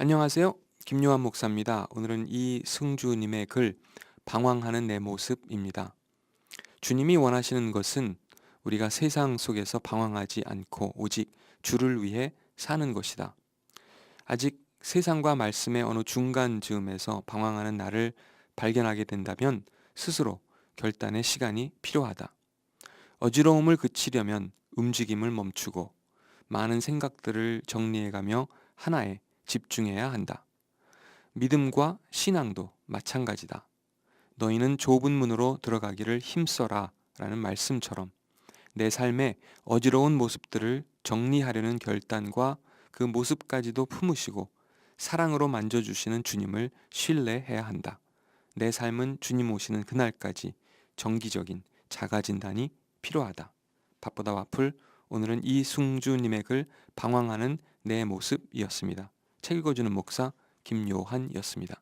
안녕하세요. 김요한 목사입니다. 오늘은 이승주님의 글 방황하는 내 모습입니다. 주님이 원하시는 것은 우리가 세상 속에서 방황하지 않고 오직 주를 위해 사는 것이다. 아직 세상과 말씀의 어느 중간 즈음에서 방황하는 나를 발견하게 된다면 스스로 결단의 시간이 필요하다. 어지러움을 그치려면 움직임을 멈추고 많은 생각들을 정리해가며 하나에 집중해야 한다. 믿음과 신앙도 마찬가지다. 너희는 좁은 문으로 들어가기를 힘써라 라는 말씀처럼 내 삶의 어지러운 모습들을 정리하려는 결단과 그 모습까지도 품으시고 사랑으로 만져주시는 주님을 신뢰해야 한다. 내 삶은 주님 오시는 그날까지 정기적인 자가진단이 필요하다. 바쁘다 와플 오늘은 이승주님의 글 방황하는 내 모습이었습니다. 책 읽어주는 목사 김요한이었습니다.